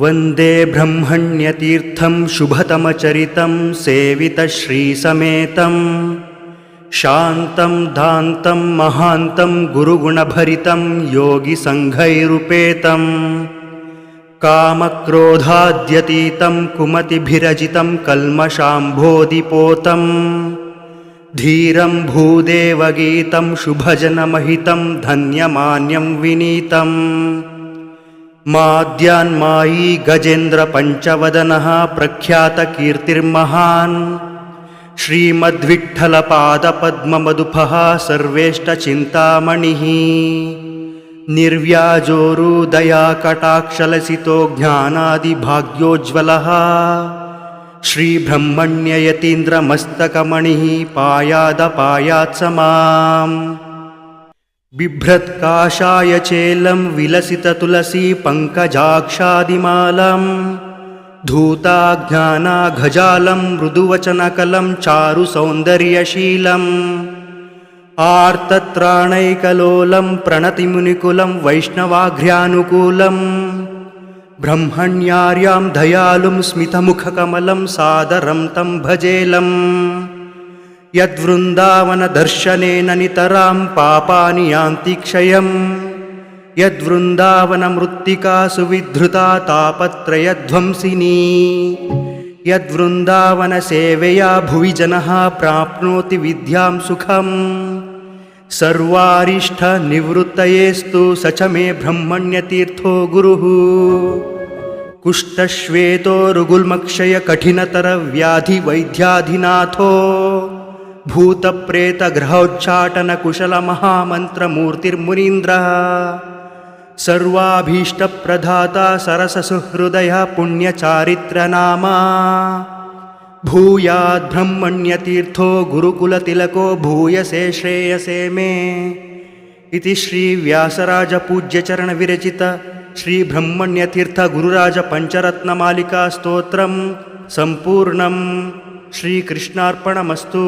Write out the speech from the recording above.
वन्दे ब्रह्मण्यतीर्थं शुभतमचरितं सेवितश्रीसमेतं शान्तं दान्तं महान्तं गुरुगुणभरितं योगिसङ्घैरुपेतं कामक्रोधाद्यतीतं कुमतिभिरजितं कल्मषाम्भोदिपोतं धीरं भूदेवगीतं शुभजनमहितं धन्यमान्यं विनीतम् माद्यान्मायी गजेन्द्रपञ्चवदनः प्रख्यातकीर्तिर्महान्। श्रीमद्विठ्ठलपादपद्ममधुपः सर्वेष्टचिन्तामणिः। निर्व्याजोरुदयाकटाक्षलसितो ज्ञानादिभाग्योज्ज्वलः। श्रीब्रह्मण्ययतीन्द्रमस्तकमणिः पायादपायात् स माम् बिभ्रत्काषाय चेलं विलसिततुलसी पङ्कजाक्षादिमालं धूताज्ञानाघजालं मृदुवचनकलं चारुसौन्दर्यशीलम् आर्तत्राणैकलोलं प्रणतिमुनिकुलं वैष्णवाघ्र्यानुकूलम् ब्रह्मण्यार्यां दयालुं स्मितमुखकमलं सादरं तं भजेलम् यद्वृन्दावनदर्शनेन नितरां पापानि यान्ति क्षयम्। यद्वृन्दावनमृत्तिकासु विधृता तापत्रयध्वंसिनी। यद्वृन्दावनसेवया भुवि जनः प्राप्नोति विद्यां सुखम्। सर्वारिष्ठनिवृत्तयेस्तु स च मे ब्रह्मण्यतीर्थो गुरुः। कुष्ठश्वेतो रुगुल्मक्षयकठिनतरव्याधिवैद्याधिनाथो भूतप्रेतग्रहोच्चाटनकुशलमहामन्त्रमूर्तिर्मुनीन्द्रः। सर्वाभीष्टप्रधाता सरससुहृदयः पुण्यचारित्रनामा। भूयाद्ब्रह्मण्यतीर्थो गुरुकुलतिलको भूयसे श्रेयसे मे। इति श्रीव्यासराजपूज्यचरणविरचित श्रीब्रह्मण्यतीर्थगुरुराजपञ्चरत्नमालिकास्तोत्रं सम्पूर्णं ಶ್ರೀಕೃಷ್ಣಾರ್ಪಣಮಸ್ತು.